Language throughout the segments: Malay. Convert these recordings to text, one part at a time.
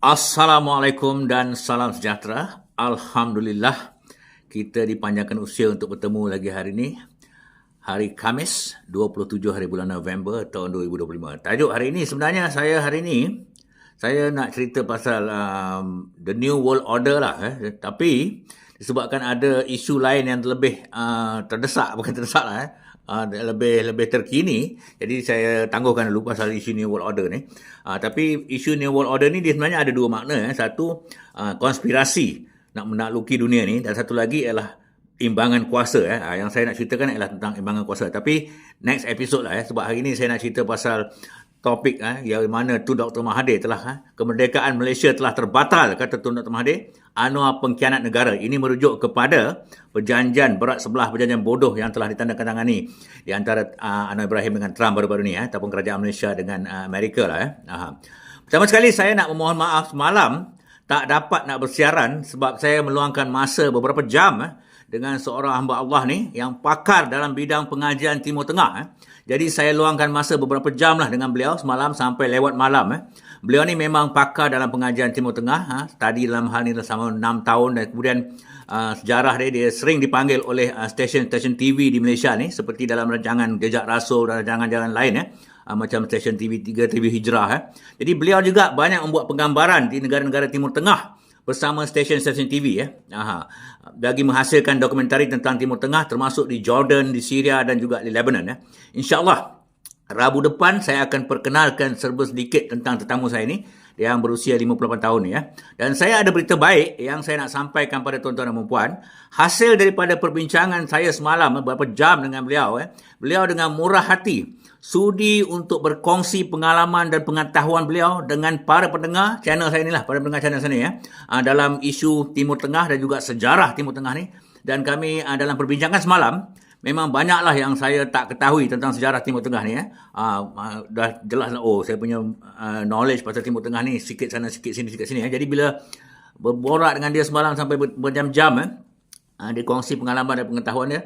Assalamualaikum dan salam sejahtera. Alhamdulillah kita dipanjangkan usia untuk bertemu lagi hari ini. Hari Kamis, 27 hari bulan November tahun 2025. Tajuk hari ini sebenarnya saya hari ini saya nak cerita pasal um, the new world order lah eh. Tapi disebabkan ada isu lain yang lebih uh, terdesak bukan terdesak lah eh uh, lebih lebih terkini jadi saya tangguhkan dulu pasal isu new world order ni uh, tapi isu new world order ni dia sebenarnya ada dua makna eh. satu uh, konspirasi nak menakluki dunia ni dan satu lagi ialah imbangan kuasa eh. Yang saya nak ceritakan ialah tentang imbangan kuasa tapi next episode lah eh. sebab hari ni saya nak cerita pasal topik eh, yang mana tu Dr. Mahathir telah eh, kemerdekaan Malaysia telah terbatal kata tu Dr. Mahathir anuah pengkhianat negara ini merujuk kepada perjanjian berat sebelah perjanjian bodoh yang telah ditandatangani di antara uh, Anwar Ibrahim dengan Trump baru-baru ni eh, ataupun kerajaan Malaysia dengan uh, Amerika lah eh. Pertama sekali saya nak memohon maaf semalam tak dapat nak bersiaran sebab saya meluangkan masa beberapa jam eh, dengan seorang hamba Allah ni yang pakar dalam bidang pengajian Timur Tengah eh. Jadi saya luangkan masa beberapa jam lah dengan beliau semalam sampai lewat malam. Eh. Beliau ni memang pakar dalam pengajian Timur Tengah. Ha. Tadi dalam hal ni selama 6 tahun dan kemudian uh, sejarah dia, dia sering dipanggil oleh uh, stesen-stesen TV di Malaysia ni seperti dalam rancangan Jejak Rasul dan rancangan-rancangan lain. Eh. Uh, macam stesen TV 3, TV Hijrah. Eh. Jadi beliau juga banyak membuat penggambaran di negara-negara Timur Tengah bersama stesen-stesen TV ya. Aha. Bagi menghasilkan dokumentari tentang Timur Tengah termasuk di Jordan, di Syria dan juga di Lebanon ya. Insya-Allah Rabu depan saya akan perkenalkan serba sedikit tentang tetamu saya ini yang berusia 58 tahun ya. Dan saya ada berita baik yang saya nak sampaikan pada tuan-tuan dan puan. Hasil daripada perbincangan saya semalam beberapa jam dengan beliau ya. Beliau dengan murah hati sudi untuk berkongsi pengalaman dan pengetahuan beliau dengan para pendengar channel saya inilah, para pendengar channel saya ni ya, ah, dalam isu Timur Tengah dan juga sejarah Timur Tengah ni. Dan kami ah, dalam perbincangan semalam, memang banyaklah yang saya tak ketahui tentang sejarah Timur Tengah ni. Ya. Uh, dah jelas lah, oh saya punya knowledge pasal Timur Tengah ni sikit sana, sikit sini, sikit sini. Ya. Jadi bila berborak dengan dia semalam sampai berjam-jam, eh, dia kongsi pengalaman dan pengetahuan dia,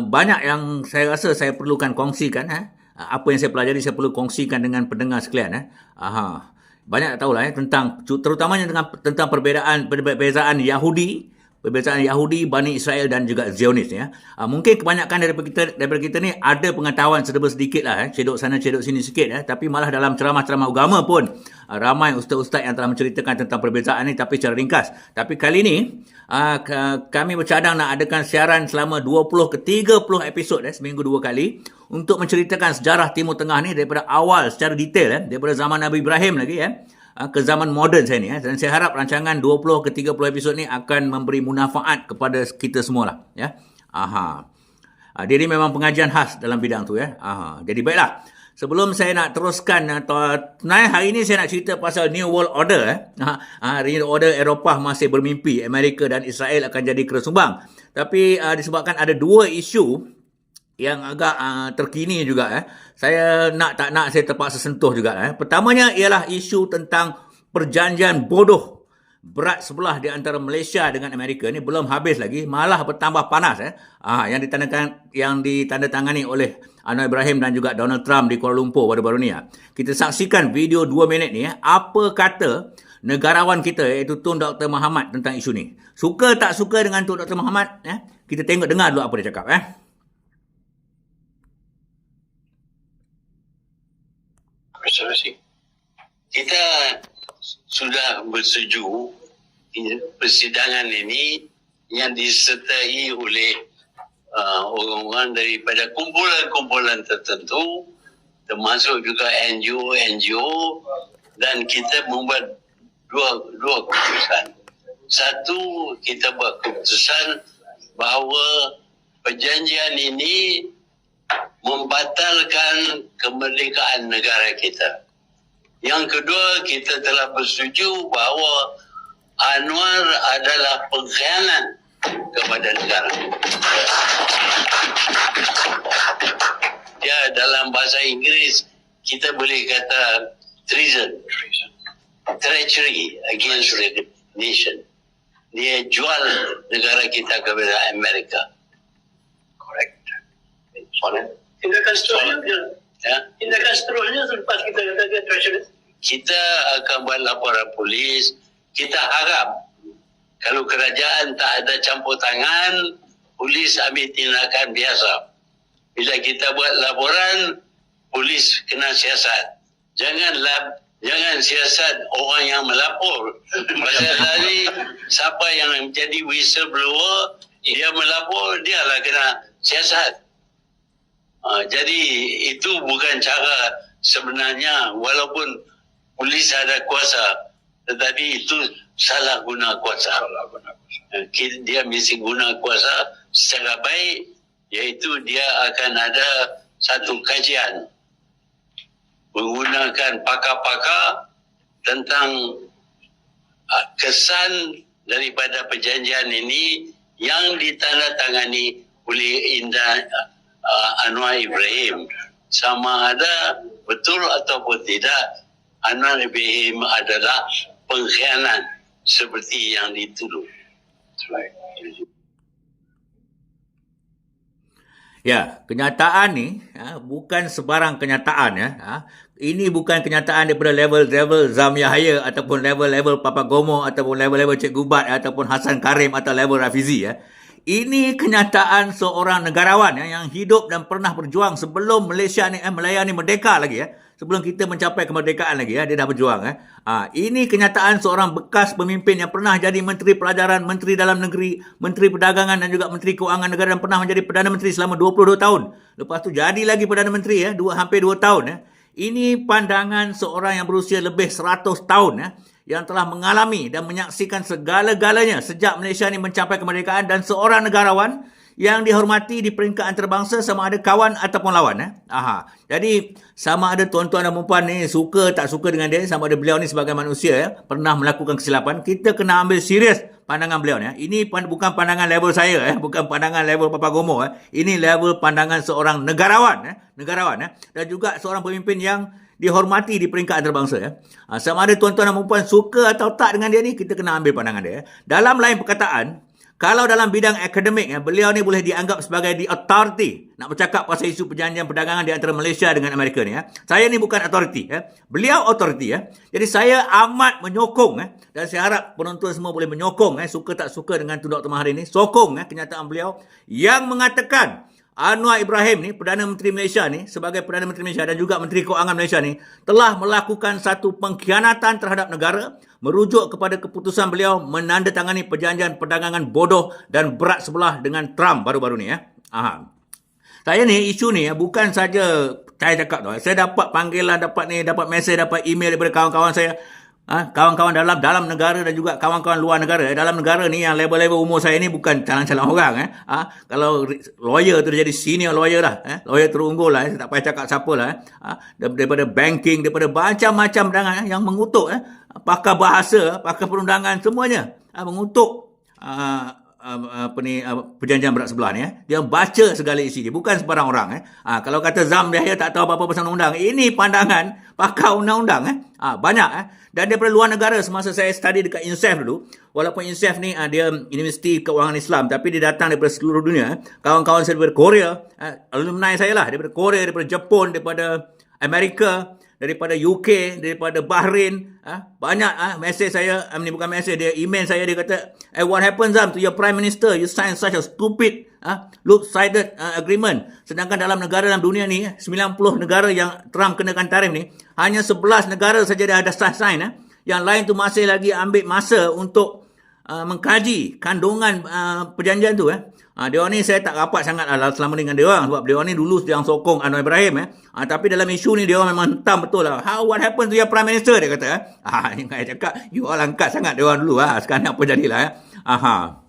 banyak yang saya rasa saya perlukan kongsikan. Eh. Ah, apa yang saya pelajari saya perlu kongsikan dengan pendengar sekalian eh. Aha. Banyak tak tahulah eh tentang terutamanya dengan tentang perbezaan perbezaan Yahudi perbezaan Yahudi, Bani Israel dan juga Zionis ya. Uh, mungkin kebanyakan daripada kita daripada kita ni ada pengetahuan serba sedikit lah eh. Cedok sana cedok sini sikit eh. Tapi malah dalam ceramah-ceramah agama pun uh, ramai ustaz-ustaz yang telah menceritakan tentang perbezaan ni tapi secara ringkas. Tapi kali ni uh, kami bercadang nak adakan siaran selama 20 ke 30 episod eh seminggu dua kali untuk menceritakan sejarah Timur Tengah ni daripada awal secara detail eh daripada zaman Nabi Ibrahim lagi eh Ah, ke zaman moden saya ni ya. dan saya harap rancangan 20 ke 30 episod ni akan memberi manfaat kepada kita semua lah ya. Aha. Uh, dia ni memang pengajian khas dalam bidang tu ya. Aha. Jadi baiklah. Sebelum saya nak teruskan atau tonight hari ini saya nak cerita pasal New World Order eh. Ha, New Order Eropah masih bermimpi Amerika dan Israel akan jadi keresumbang. Tapi uh, disebabkan ada dua isu yang agak uh, terkini juga eh. Saya nak tak nak saya terpaksa sentuh juga eh. Pertamanya ialah isu tentang perjanjian bodoh berat sebelah di antara Malaysia dengan Amerika ni belum habis lagi malah bertambah panas eh. Ah yang ditandakan yang ditandatangani oleh Anwar Ibrahim dan juga Donald Trump di Kuala Lumpur baru-baru ni ya. Kita saksikan video 2 minit ni eh. Apa kata negarawan kita iaitu Tun Dr. Muhammad tentang isu ni. Suka tak suka dengan Tun Dr. Muhammad eh? Kita tengok dengar dulu apa dia cakap eh. Resolusi. Kita sudah bersetuju persidangan ini yang disertai oleh uh, orang-orang daripada kumpulan-kumpulan tertentu termasuk juga NGO-NGO dan kita membuat dua dua keputusan. Satu, kita buat keputusan bahawa perjanjian ini membatalkan kemerdekaan negara kita. Yang kedua, kita telah bersetuju bahawa Anwar adalah pengkhianat kepada negara. Ya, dalam bahasa Inggeris, kita boleh kata treason. Treachery against the nation. Dia jual negara kita kepada Amerika. Correct. Soalan? Tindakan seterusnya ya. tindakan seterusnya selepas kita katakan treacherous kita akan buat laporan polis. Kita harap kalau kerajaan tak ada campur tangan, polis ambil tindakan biasa. Bila kita buat laporan, polis kena siasat. Jangan lab, jangan siasat orang yang melapor. Pasal tadi siapa yang menjadi whistleblower, dia melapor, dia lah kena siasat. Uh, jadi itu bukan cara sebenarnya walaupun polis ada kuasa tetapi itu salah guna kuasa. Salah guna kuasa. Uh, dia mesti guna kuasa secara baik iaitu dia akan ada satu kajian menggunakan pakar-pakar tentang uh, kesan daripada perjanjian ini yang ditandatangani oleh Indah uh, Anwar Ibrahim sama ada betul ataupun tidak Anwar Ibrahim adalah pengkhianat seperti yang dituduh. Ya, kenyataan ni ha, bukan sebarang kenyataan ya. Ha. Ini bukan kenyataan daripada level-level Zam Yahya ataupun level-level Papa Gomo ataupun level-level Cik Gubat ataupun Hasan Karim atau level Rafizi ya. Ini kenyataan seorang negarawan ya, yang hidup dan pernah berjuang sebelum Malaysia ni eh, melayani merdeka lagi ya. Sebelum kita mencapai kemerdekaan lagi ya, dia dah berjuang ya. Ha, ini kenyataan seorang bekas pemimpin yang pernah jadi Menteri Pelajaran, Menteri Dalam Negeri, Menteri Perdagangan dan juga Menteri Keuangan Negara dan pernah menjadi Perdana Menteri selama 22 tahun. Lepas tu jadi lagi Perdana Menteri ya, dua hampir 2 tahun ya. Ini pandangan seorang yang berusia lebih 100 tahun ya yang telah mengalami dan menyaksikan segala-galanya sejak Malaysia ini mencapai kemerdekaan dan seorang negarawan yang dihormati di peringkat antarabangsa sama ada kawan ataupun lawan. Eh? Aha. Jadi sama ada tuan-tuan dan puan ni suka tak suka dengan dia, sama ada beliau ni sebagai manusia ya, pernah melakukan kesilapan, kita kena ambil serius pandangan beliau ni. Ya. Ini bukan pandangan level saya, eh? bukan pandangan level Papa Gomo. Eh? Ini level pandangan seorang negarawan. Eh? Negarawan. Eh? Dan juga seorang pemimpin yang dihormati di peringkat antarabangsa ya. Ha, sama ada tuan-tuan dan puan suka atau tak dengan dia ni kita kena ambil pandangan dia. Ya. Dalam lain perkataan, kalau dalam bidang akademik ya, beliau ni boleh dianggap sebagai the authority nak bercakap pasal isu perjanjian perdagangan di antara Malaysia dengan Amerika ni ya. Saya ni bukan authority ya. Beliau authority ya. Jadi saya amat menyokong ya dan saya harap penonton semua boleh menyokong ya suka tak suka dengan Tun Dr. Mahathir ni, sokong ya kenyataan beliau yang mengatakan Anwar Ibrahim ni, Perdana Menteri Malaysia ni, sebagai Perdana Menteri Malaysia dan juga Menteri Keuangan Malaysia ni, telah melakukan satu pengkhianatan terhadap negara, merujuk kepada keputusan beliau menandatangani perjanjian perdagangan bodoh dan berat sebelah dengan Trump baru-baru ni. Ya. Aha. Saya ni, isu ni ya, bukan saja saya cakap tu. Saya dapat panggilan, dapat ni, dapat mesej, dapat email daripada kawan-kawan saya ha, kawan-kawan dalam dalam negara dan juga kawan-kawan luar negara dalam negara ni yang level-level umur saya ni bukan calon-calon orang eh. ha, kalau lawyer tu jadi senior lawyer lah eh. lawyer terunggul lah eh. tak payah cakap siapa lah eh. ha, daripada banking daripada macam-macam dengan eh, yang mengutuk eh. pakar bahasa pakar perundangan semuanya ha, mengutuk ha, apa ni perjanjian berat sebelah ni eh. Dia baca segala isi dia bukan sebarang orang eh. Ha, kalau kata Zam dia tak tahu apa-apa pasal undang-undang, ini pandangan pakar undang-undang eh. Ha, banyak eh. Dan daripada luar negara semasa saya study dekat INSEF dulu, walaupun INSEF ni ha, dia Universiti Keuangan Islam tapi dia datang daripada seluruh dunia eh. Kawan-kawan saya daripada Korea, eh, alumni saya lah daripada Korea, daripada Jepun, daripada Amerika, daripada UK, daripada Bahrain, ah, banyak ah, mesej saya, ini bukan mesej, dia email saya, dia kata, eh, what happens Zam to your prime minister, you sign such a stupid ah, loop-sided uh, agreement. Sedangkan dalam negara dalam dunia ni, 90 negara yang Trump kenakan tarif ni, hanya 11 negara saja dia ada sign. Ah. Yang lain tu masih lagi ambil masa untuk uh, mengkaji kandungan uh, perjanjian tu. Eh. Ha, dia ni saya tak rapat sangat lah selama dengan dia orang sebab dia ni dulu yang sokong Anwar Ibrahim eh. Ha, tapi dalam isu ni dia orang memang hentam betul lah. How what happened to your prime minister dia kata. Ha, yang saya cakap you all angkat sangat dia orang dulu ha. Sekarang apa jadilah eh. Aha.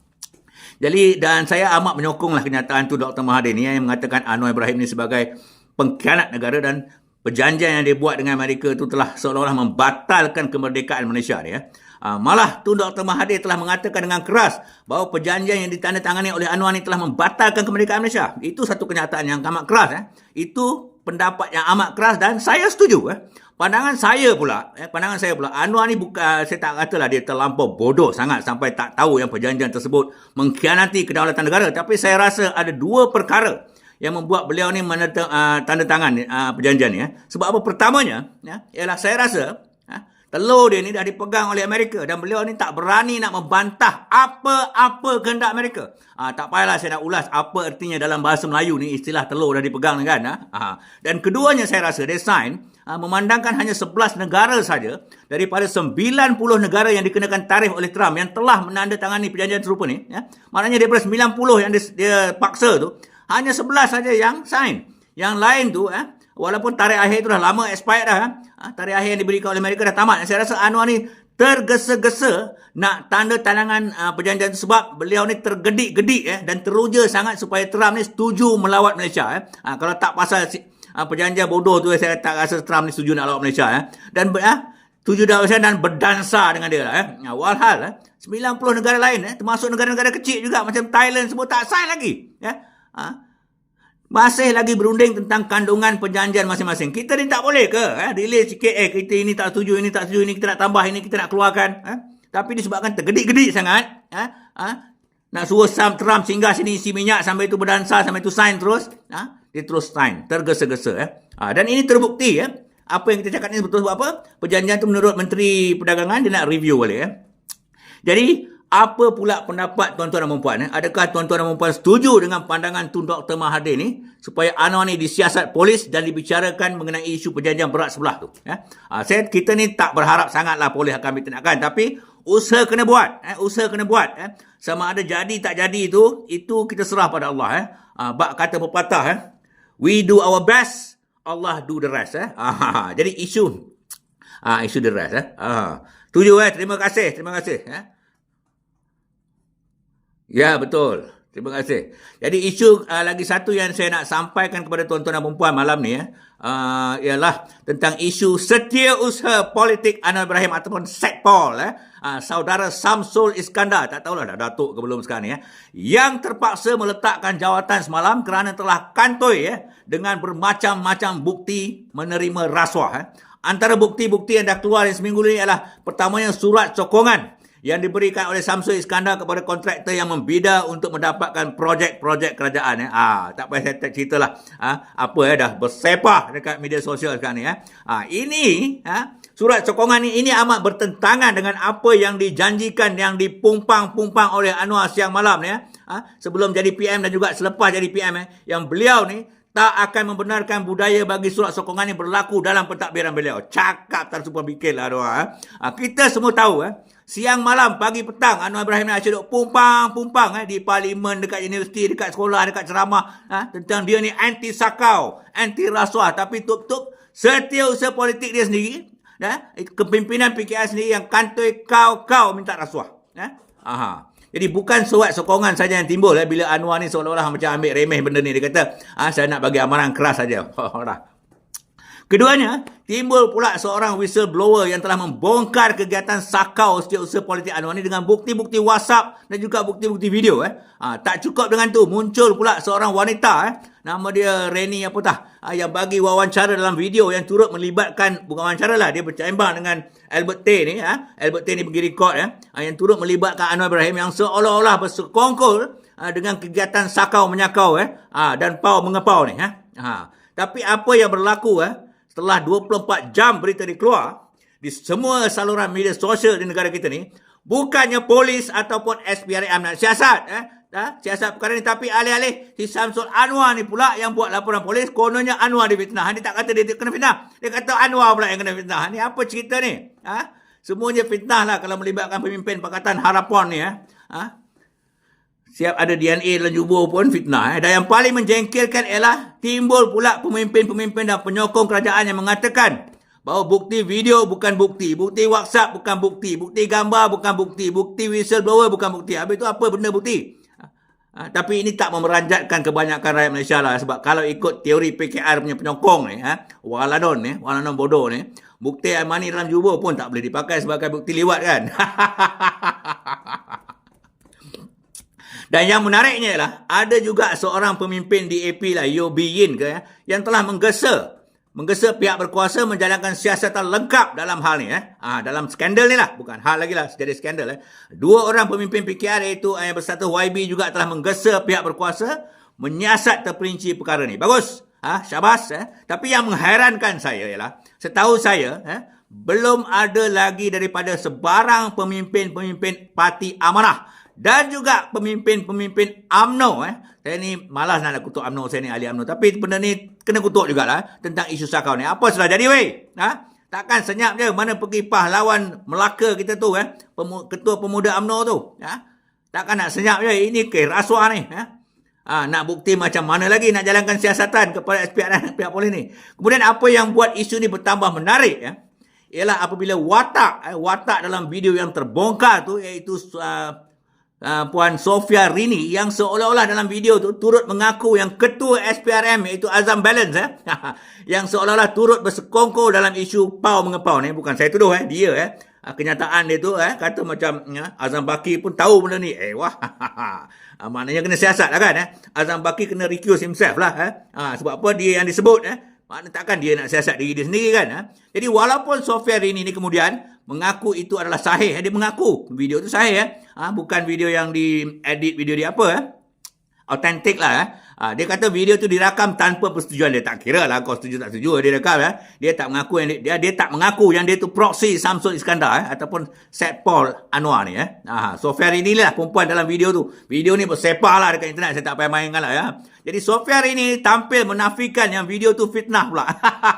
Jadi dan saya amat menyokong lah kenyataan tu Dr. Mahathir ni eh, yang mengatakan Anwar Ibrahim ni sebagai pengkhianat negara dan perjanjian yang dia buat dengan Amerika tu telah seolah-olah membatalkan kemerdekaan Malaysia ni eh. Uh, malah Tun Dr. Mahathir telah mengatakan dengan keras bahawa perjanjian yang ditandatangani oleh Anwar ini telah membatalkan kemerdekaan Malaysia. Itu satu kenyataan yang amat keras. Eh. Itu pendapat yang amat keras dan saya setuju. Eh. Pandangan saya pula, eh, pandangan saya pula, Anwar ni bukan, saya tak katalah dia terlampau bodoh sangat sampai tak tahu yang perjanjian tersebut mengkhianati kedaulatan negara. Tapi saya rasa ada dua perkara yang membuat beliau ni menandatangan uh, tanda tangan uh, perjanjian ni. Eh. Sebab apa? Pertamanya, ya, ialah saya rasa? Telur dia ni dah dipegang oleh Amerika dan beliau ni tak berani nak membantah apa-apa kehendak Amerika. Ha, tak payahlah saya nak ulas apa artinya dalam bahasa Melayu ni istilah telur dah dipegang kan. Ha? Ha. Dan keduanya saya rasa dia sign ha, memandangkan hanya 11 negara saja daripada 90 negara yang dikenakan tarif oleh Trump yang telah menandatangani perjanjian serupa ni. Ya? Maknanya daripada 90 yang dia, dia paksa tu, hanya 11 saja yang sign. Yang lain tu, eh, walaupun tarikh akhir tu dah lama expired dah, eh, tarikh akhir yang diberikan oleh Amerika dah tamat. Saya rasa Anwar ni tergesa-gesa nak tanda tangan uh, perjanjian tu sebab beliau ni tergedik-gedik eh, dan teruja sangat supaya Trump ni setuju melawat Malaysia. Eh. Ha, kalau tak pasal uh, perjanjian bodoh tu, saya tak rasa Trump ni setuju nak lawat Malaysia. Eh. Dan setuju nak Malaysia dan berdansa dengan dia. Eh. Ha, walhal, eh, 90 negara lain, eh, termasuk negara-negara kecil juga macam Thailand semua tak sign lagi. Eh. Ha, masih lagi berunding tentang kandungan perjanjian masing-masing. Kita ni tak boleh ke? Eh? Delay sikit, eh kita ini tak setuju, ini tak setuju, ini kita nak tambah, ini kita nak keluarkan. Eh? Tapi disebabkan tergedik-gedik sangat, eh? Eh? nak suruh Sam Trump singgah sini isi minyak sampai itu berdansa, sampai itu sign terus, eh? dia terus sign, tergesa-gesa. Eh? Ha, dan ini terbukti, eh? apa yang kita cakap ni betul sebab apa? Perjanjian itu menurut Menteri Perdagangan, dia nak review balik. Eh? Jadi, apa pula pendapat tuan-tuan dan puan? Eh? Adakah tuan-tuan dan puan setuju dengan pandangan Tun Dr. Mahathir ni supaya Anwar ni disiasat polis dan dibicarakan mengenai isu perjanjian berat sebelah tu? Ya? Ha, saya, kita ni tak berharap sangatlah polis akan ditindakan. Tapi usaha kena buat. Eh? Usaha kena buat. Eh? Sama ada jadi tak jadi itu, itu kita serah pada Allah. Eh? Ha, bak kata pepatah. Eh? We do our best, Allah do the rest. Eh? Ha, jadi isu, ha, isu the rest. Eh? Ha. Tujuh eh. Terima kasih. Terima kasih. Eh? Ya, betul. Terima kasih. Jadi isu uh, lagi satu yang saya nak sampaikan kepada tuan-tuan dan puan malam ni ya, uh, ialah tentang isu setiausaha politik Anwar Ibrahim ataupun Sekpol eh. Uh, saudara Samsul Iskandar, tak tahulah dah datuk ke belum sekarang ni ya, yang terpaksa meletakkan jawatan semalam kerana telah kantoi ya dengan bermacam-macam bukti menerima rasuah eh. Antara bukti-bukti yang dah keluar seminggu ini ialah pertamanya surat sokongan yang diberikan oleh Samsul Iskandar kepada kontraktor yang membida untuk mendapatkan projek-projek kerajaan. Eh. Ah, tak payah saya cerita lah. Ah, apa ya, dah bersepah dekat media sosial sekarang ni. Eh. Ah, ini, ah, surat sokongan ini, ini amat bertentangan dengan apa yang dijanjikan, yang dipumpang-pumpang oleh Anwar siang malam ni. Eh. Ah, sebelum jadi PM dan juga selepas jadi PM. Eh, yang beliau ni tak akan membenarkan budaya bagi surat sokongan ini berlaku dalam pentadbiran beliau. Cakap tak semua bikin lah. Eh. Ah, kita semua tahu. Eh, Siang malam, pagi petang, Anwar Ibrahim nak duduk pumpang-pumpang eh, di parlimen, dekat universiti, dekat sekolah, dekat ceramah. Eh, tentang dia ni anti sakau, anti rasuah. Tapi tup-tup, setiausaha politik dia sendiri, eh, kepimpinan PKR sendiri yang kantoi kau-kau minta rasuah. Eh? Aha. Jadi bukan surat sokongan saja yang timbul eh, bila Anwar ni seolah-olah macam ambil remeh benda ni. Dia kata, ah, saya nak bagi amaran keras saja. Keduanya, timbul pula seorang whistleblower yang telah membongkar kegiatan sakau setiausaha politik Anwar ini dengan bukti-bukti WhatsApp dan juga bukti-bukti video. Eh. Ha, tak cukup dengan tu, muncul pula seorang wanita. Eh. Nama dia Reni apa tah, ha, yang bagi wawancara dalam video yang turut melibatkan, bukan wawancara lah, dia bercembang dengan Albert T ni. Ha. Albert T ni pergi record. Eh. Ha, yang turut melibatkan Anwar Ibrahim yang seolah-olah bersekongkol ha, dengan kegiatan sakau menyakau eh. ha, dan pau mengepau ni. Eh. Ha. Tapi apa yang berlaku eh, setelah 24 jam berita ini keluar di semua saluran media sosial di negara kita ni, bukannya polis ataupun SPRM nak siasat, eh, dah, siasat perkara ni, tapi alih-alih si Samsul Anwar ni pula yang buat laporan polis, kononnya Anwar difitnah. Dia tak kata dia kena fitnah. Dia kata Anwar pula yang kena fitnah. Ni apa cerita ni? Ha? Semuanya fitnah lah kalau melibatkan pemimpin Pakatan Harapan ni. Eh. Ha? Siap ada DNA dalam jubur pun fitnah. Eh. Dan yang paling menjengkelkan ialah timbul pula pemimpin-pemimpin dan penyokong kerajaan yang mengatakan bahawa bukti video bukan bukti. Bukti WhatsApp bukan bukti. Bukti gambar bukan bukti. Bukti whistleblower bukan bukti. Habis itu apa benda bukti? Ha, tapi ini tak memeranjatkan kebanyakan rakyat Malaysia lah. Sebab kalau ikut teori PKR punya penyokong ni, ha, Walanon ni, Walanon bodoh ni, bukti money dalam jubur pun tak boleh dipakai sebagai bukti liwat kan. Dan yang menariknya ialah ada juga seorang pemimpin di AP lah, Yo Yin ke, ya, yang telah menggesa menggesa pihak berkuasa menjalankan siasatan lengkap dalam hal ni. Eh. Ha, dalam skandal ni lah. Bukan hal lagi lah. Jadi skandal. Eh. Dua orang pemimpin PKR iaitu yang bersatu YB juga telah menggesa pihak berkuasa menyiasat terperinci perkara ni. Bagus. Ha, syabas. Eh. Tapi yang mengherankan saya ialah setahu saya eh, belum ada lagi daripada sebarang pemimpin-pemimpin parti amanah dan juga pemimpin-pemimpin AMNO eh. Saya ni malas nak kutuk AMNO, saya ni ahli AMNO. Tapi benda ni kena kutuk jugalah eh, tentang isu sakau ni. Apa sudah jadi weh? Ha? Takkan senyap je mana pergi pahlawan Melaka kita tu eh, ketua pemuda AMNO tu. Ha? Takkan nak senyap je. Ini ke rasuah ni. Ha? Ha, nak bukti macam mana lagi nak jalankan siasatan kepada SPR dan pihak polis ni. Kemudian apa yang buat isu ni bertambah menarik ya, ialah apabila watak eh, watak dalam video yang terbongkar tu iaitu uh, uh, Puan Sofia Rini yang seolah-olah dalam video tu turut mengaku yang ketua SPRM iaitu Azam Balance eh, yang seolah-olah turut bersekongkol dalam isu pau mengepau ni bukan saya tuduh eh dia eh uh, kenyataan dia tu eh kata macam ya, Azam Baki pun tahu benda ni eh wah uh, maknanya kena siasat lah kan eh Azam Baki kena recuse himself lah eh uh, sebab apa dia yang disebut eh mana takkan dia nak siasat diri dia sendiri kan? Ha? Jadi walaupun software ini ni kemudian mengaku itu adalah sahih. Dia mengaku video itu sahih. Ya? Ha? Bukan video yang di-edit video dia apa. Ya? Authentic lah. Ya? Ha, dia kata video tu dirakam tanpa persetujuan dia. Tak kira lah kau setuju tak setuju dia rakam ya. Dia tak mengaku yang dia, dia, dia tak mengaku yang dia tu proxy Samsul Iskandar eh, ataupun Set Paul Anwar ni eh. Ha, Sofia ini lah perempuan dalam video tu. Video ni bersepah lah dekat internet. Saya tak payah mainkan lah ya. Jadi Sofia ini tampil menafikan yang video tu fitnah pula.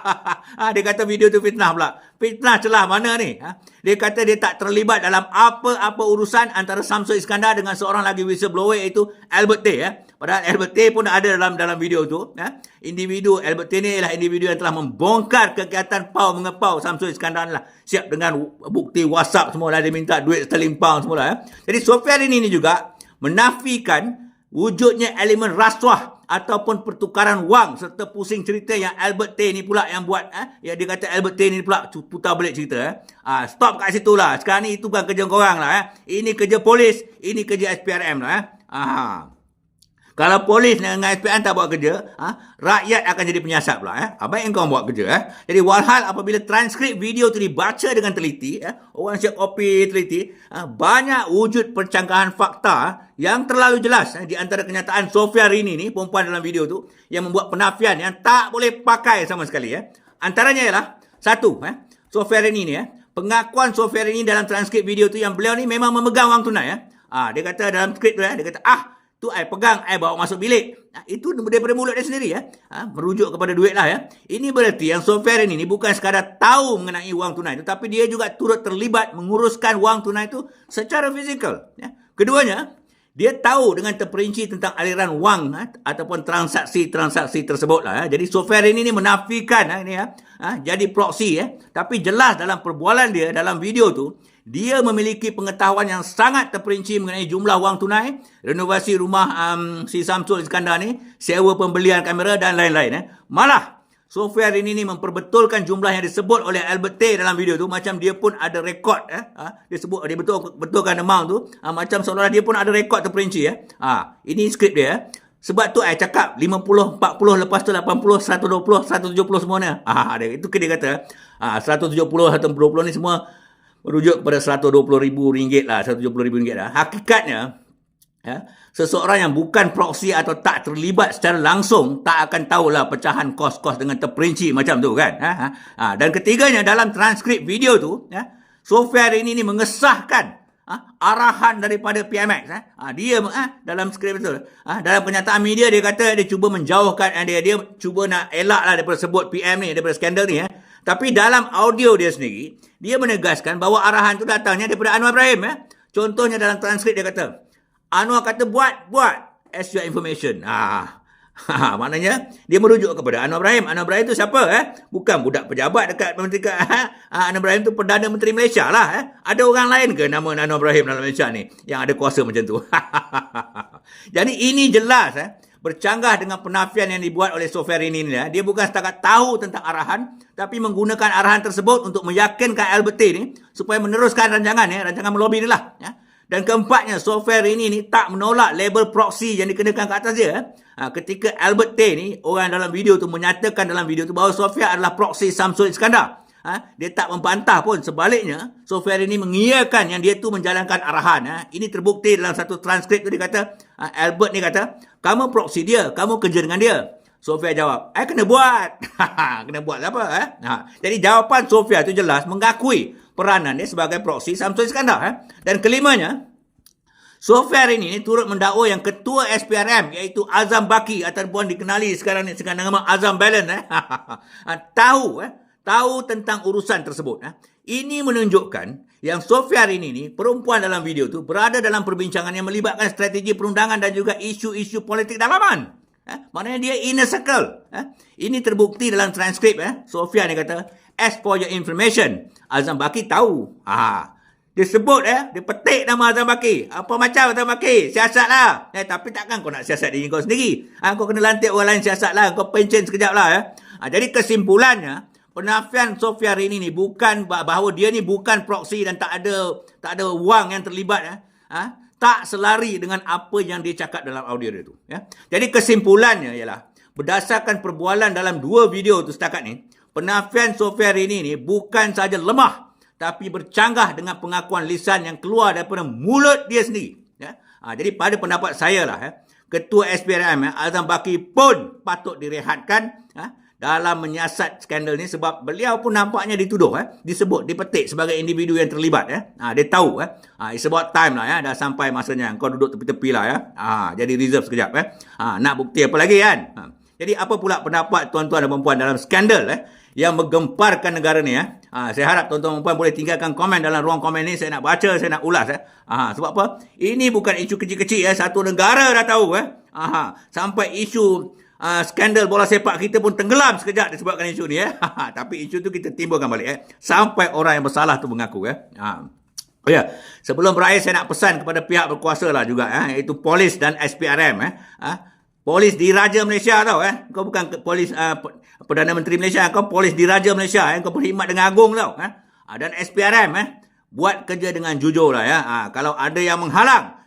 ha, dia kata video tu fitnah pula. Fitnah celah mana ni? Ha? Dia kata dia tak terlibat dalam apa-apa urusan antara Samsul Iskandar dengan seorang lagi whistleblower iaitu Albert T. Ya? Padahal Albert T pun ada dalam dalam video tu. Ya? Individu Albert T ni ialah individu yang telah membongkar kegiatan pau mengepau Samsul Iskandar lah. Siap dengan bukti WhatsApp semua lah. Dia minta duit sterling pound semua lah. Ya? Jadi Sofia ini, ini juga menafikan wujudnya elemen rasuah ataupun pertukaran wang serta pusing cerita yang Albert T ni pula yang buat eh? Ya dia kata Albert T ni pula putar balik cerita eh? Ah stop kat situ lah. Sekarang ni itu bukan kerja korang lah eh? Ini kerja polis ini kerja SPRM lah eh? Ah kalau polis dengan SPN tak buat kerja, ha, rakyat akan jadi penyiasat pula. Eh. Apa yang kau buat kerja? Eh. Jadi walhal apabila transkrip video itu dibaca dengan teliti, eh, orang siap kopi teliti, ha, banyak wujud percanggahan fakta yang terlalu jelas eh, di antara kenyataan Sofia Rini ni, perempuan dalam video tu, yang membuat penafian yang tak boleh pakai sama sekali. Eh. Antaranya ialah, satu, eh, Sofia Rini ni, eh, pengakuan Sofia Rini dalam transkrip video tu yang beliau ni memang memegang wang tunai. Eh. Ha, dia kata dalam skrip tu, eh, dia kata, ah, tu I pegang, I bawa masuk bilik. Ha, itu daripada mulut dia sendiri. Ya. Ha, merujuk kepada duit lah. Ya. Ini berarti yang software ini, bukan sekadar tahu mengenai wang tunai itu, tapi dia juga turut terlibat menguruskan wang tunai itu secara fizikal. Ya. Keduanya, dia tahu dengan terperinci tentang aliran wang ha, ataupun transaksi-transaksi tersebut. Lah, ya. Jadi software ini, menafikan ha, ini, ya, ha, jadi proxy. Ya. Tapi jelas dalam perbualan dia, dalam video tu, dia memiliki pengetahuan yang sangat terperinci mengenai jumlah wang tunai, renovasi rumah um, si Samsul Iskandar ni, sewa pembelian kamera dan lain-lain. Eh. Malah, software ini ni memperbetulkan jumlah yang disebut oleh Albert Tay dalam video tu, macam dia pun ada rekod. Eh. Ha, dia sebut, dia betul betulkan amount tu, ha, macam seolah dia pun ada rekod terperinci. Eh. Ha, ini skrip dia. Eh. Sebab tu saya cakap 50, 40, lepas tu 80, 120, 170 semuanya. Ha, itu dia kata. Ha, 170, 120 ni semua merujuk kepada RM120,000 lah, RM170,000 lah. Hakikatnya, ya, seseorang yang bukan proksi atau tak terlibat secara langsung tak akan tahulah pecahan kos-kos dengan terperinci macam tu kan. Ha, ha. ha dan ketiganya dalam transkrip video tu, ya, Sofia ini, ini mengesahkan ha, arahan daripada PMX. Ha. Ha, dia ha, dalam skrip itu, ha, dalam pernyataan media dia kata dia cuba menjauhkan, dia dia cuba nak elaklah daripada sebut PM ni, daripada skandal ni. Ha. Tapi dalam audio dia sendiri, dia menegaskan bahawa arahan itu datangnya daripada Anwar Ibrahim. Ya. Contohnya dalam transkrip dia kata, Anwar kata buat, buat as your information. Ah, maknanya dia merujuk kepada Anwar Ibrahim. Anwar Ibrahim itu siapa? Eh? Bukan budak pejabat dekat Menteri ha? Anwar Ibrahim itu Perdana Menteri Malaysia lah. Eh? Ada orang lain ke nama Anwar Ibrahim dalam Malaysia ni yang ada kuasa macam tu? Jadi ini jelas. Eh? Bercanggah dengan penafian yang dibuat oleh Sofia ini. Ya. Dia bukan setakat tahu tentang arahan, tapi menggunakan arahan tersebut untuk meyakinkan Albert ini supaya meneruskan rancangan, ya, rancangan melobi dia lah. Ya. Dan keempatnya, Sofia ini ni tak menolak label proxy yang dikenakan ke atas dia. Ha, ketika Albert T ni, orang dalam video tu menyatakan dalam video tu bahawa Sofia adalah proxy Samsul Iskandar ha, dia tak membantah pun sebaliknya Sofyan ini mengiyakan yang dia tu menjalankan arahan ha. ini terbukti dalam satu transkrip tu dia kata ha, Albert ni kata kamu proksi dia kamu kerja dengan dia Sofia jawab, I kena buat. kena buat lah apa? Eh? Ha. Jadi jawapan Sofia itu jelas mengakui peranan dia sebagai proksi Samsul Iskandar. Eh? Dan kelimanya, Sofia ini turut mendakwa yang ketua SPRM iaitu Azam Baki ataupun dikenali sekarang ni dengan nama Azam Balance. Eh? Ha, tahu eh? tahu tentang urusan tersebut. Eh? Ini menunjukkan yang Sofia hari ini ni, perempuan dalam video tu berada dalam perbincangan yang melibatkan strategi perundangan dan juga isu-isu politik dalaman. Eh? Maknanya dia inner circle. Eh? Ini terbukti dalam transkrip. Eh? Sofia ni kata, as for your information, Azam Baki tahu. Ha. Dia sebut, eh? dia petik nama Azam Baki. Apa macam Azam Baki? Siasat lah. Eh, tapi takkan kau nak siasat diri kau sendiri. Ha, kau kena lantik orang lain siasat lah. Kau pencen sekejap lah. Eh? Ha, jadi kesimpulannya, penafian Sofia hari ini ni bukan bahawa dia ni bukan proksi dan tak ada tak ada wang yang terlibat. Eh? Ha? tak selari dengan apa yang dia cakap dalam audio dia tu. Ya. Jadi kesimpulannya ialah berdasarkan perbualan dalam dua video tu setakat ni, penafian Sofia Rini ni bukan saja lemah tapi bercanggah dengan pengakuan lisan yang keluar daripada mulut dia sendiri. Ya. Ha, jadi pada pendapat saya lah, ya, Ketua SPRM, ya, Azam Baki pun patut direhatkan ya, dalam menyiasat skandal ni sebab beliau pun nampaknya dituduh eh disebut dipetik sebagai individu yang terlibat eh. Ha, dia tahu eh. Ha, it's about time lah ya. Dah sampai masanya kau duduk tepi-tepi lah ya. Ha, jadi reserve sekejap eh. Ha, nak bukti apa lagi kan? Ha. jadi apa pula pendapat tuan-tuan dan puan dalam skandal eh yang menggemparkan negara ni eh ha, saya harap tuan-tuan dan puan boleh tinggalkan komen dalam ruang komen ni. Saya nak baca saya nak ulas eh. Ha, sebab apa? Ini bukan isu kecil-kecil eh satu negara dah tahu eh. Ha, sampai isu uh, skandal bola sepak kita pun tenggelam sekejap disebabkan isu ni. Eh. Tapi isu tu kita timbulkan balik. Eh. Sampai orang yang bersalah tu mengaku. Eh. Ha. Oh ya, sebelum berakhir saya nak pesan kepada pihak berkuasa lah juga. Eh. Iaitu polis dan SPRM. Eh. Ha. Polis di Raja Malaysia tau. Eh. Kau bukan polis uh, Perdana Menteri Malaysia. Kau polis di Raja Malaysia. Eh. Kau berkhidmat dengan agung tau. Eh. Dan SPRM. Eh. Buat kerja dengan jujur lah. Ya. Ha. Kalau ada yang menghalang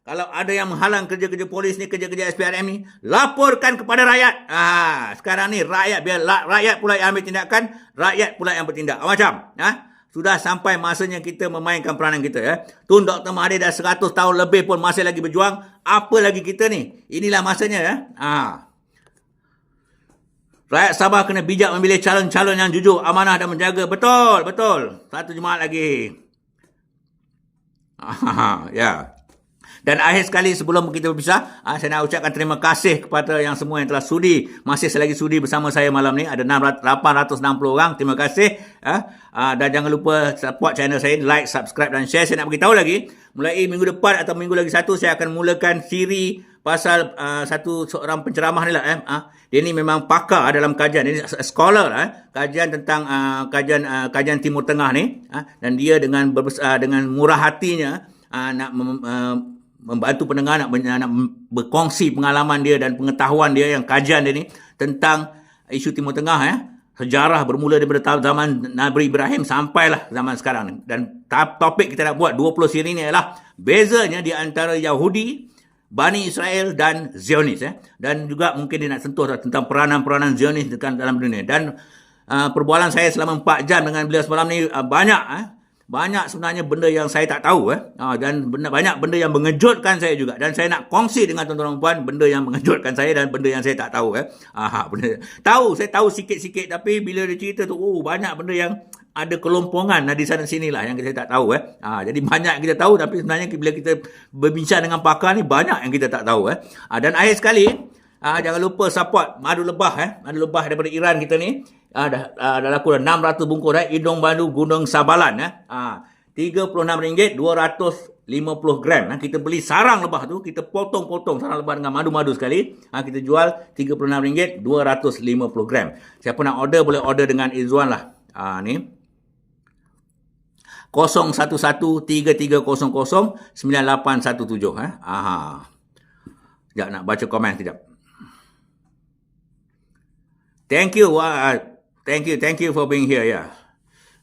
kalau ada yang menghalang kerja-kerja polis ni, kerja-kerja SPRM ni, laporkan kepada rakyat. Ah, sekarang ni rakyat biar rakyat pula yang ambil tindakan, rakyat pula yang bertindak. Macam, ha? Sudah sampai masanya kita memainkan peranan kita ya. Tun Dr. Mahathir dah 100 tahun lebih pun masih lagi berjuang. Apa lagi kita ni? Inilah masanya ya. Ah. Rakyat Sabah kena bijak memilih calon-calon yang jujur, amanah dan menjaga. Betul, betul. Satu jemaat lagi. Ah, ya. Dan akhir sekali sebelum kita berpisah, ah, saya nak ucapkan terima kasih kepada yang semua yang telah sudi, masih selagi sudi bersama saya malam ni. Ada 860 orang, terima kasih. Ah, dan jangan lupa support channel saya, like, subscribe dan share. Saya nak beritahu lagi, mulai minggu depan atau minggu lagi satu, saya akan mulakan siri pasal uh, satu seorang penceramah ni lah. Eh. Uh, dia ni memang pakar dalam kajian. Ini scholar lah. Eh. Kajian tentang uh, kajian uh, kajian Timur Tengah ni. Uh, dan dia dengan berbes- uh, dengan murah hatinya uh, nak uh, membantu pendengar nak, nak berkongsi pengalaman dia dan pengetahuan dia yang kajian dia ni tentang isu Timur Tengah ya. Sejarah bermula daripada zaman Nabi Ibrahim sampailah zaman sekarang ni. Dan topik kita nak buat 20 siri ni adalah bezanya di antara Yahudi, Bani Israel dan Zionis. Ya. Dan juga mungkin dia nak sentuh tentang peranan-peranan Zionis dalam dunia. Dan uh, perbualan saya selama 4 jam dengan beliau semalam ni uh, banyak. Uh, banyak sebenarnya benda yang saya tak tahu eh. Ha, dan benda, banyak benda yang mengejutkan saya juga. Dan saya nak kongsi dengan tuan-tuan puan benda yang mengejutkan saya dan benda yang saya tak tahu eh. Ha, benda. Tahu saya tahu sikit-sikit tapi bila dia cerita tu oh banyak benda yang ada kelompongan di sana sini lah yang kita tak tahu eh. Ha, jadi banyak kita tahu tapi sebenarnya bila kita berbincang dengan pakar ni banyak yang kita tak tahu eh. Ha, dan akhir sekali ha, jangan lupa support madu lebah eh. Madu lebah daripada Iran kita ni Ah, dah, ah, dah laku dah 600 bungkus eh. Hidung Bandu Gunung Sabalan. Eh. Ah, RM36, 250 gram. Eh. Kita beli sarang lebah tu. Kita potong-potong sarang lebah dengan madu-madu sekali. Ah, kita jual RM36, 250 gram. Siapa nak order, boleh order dengan Izzuan lah. Ah, ni. 011-3300-9817. Eh. Aha. Sekejap nak baca komen sekejap. Thank you. Uh, Thank you, thank you for being here, ya. Yeah.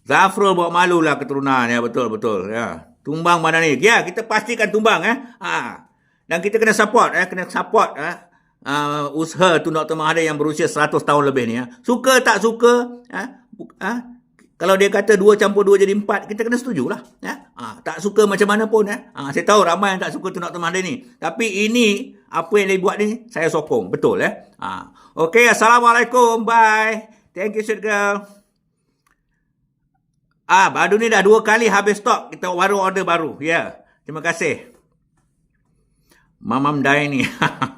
Zafrul buat malu lah keturunan, ya, betul, betul, ya. Tumbang mana ni? Ya, kita pastikan tumbang, eh. Ha. Dan kita kena support, eh. Kena support, eh. Uh, usaha tu Dr. Mahathir yang berusia 100 tahun lebih ni, ya. Suka tak suka, eh. Ha? Kalau dia kata dua campur dua jadi empat, kita kena setuju lah. Ya? Ha, tak suka macam mana pun. Eh? Ha, saya tahu ramai yang tak suka tu Dr. Mahathir ni. Tapi ini, apa yang dia buat ni, saya sokong. Betul. Eh? Ha. Okey, Assalamualaikum. Bye. Thank you, sweet girl. Ah, baru ni dah dua kali habis stok. Kita baru order baru. Ya. Yeah. Terima kasih. Mamam Dai ni.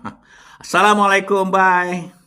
Assalamualaikum. Bye.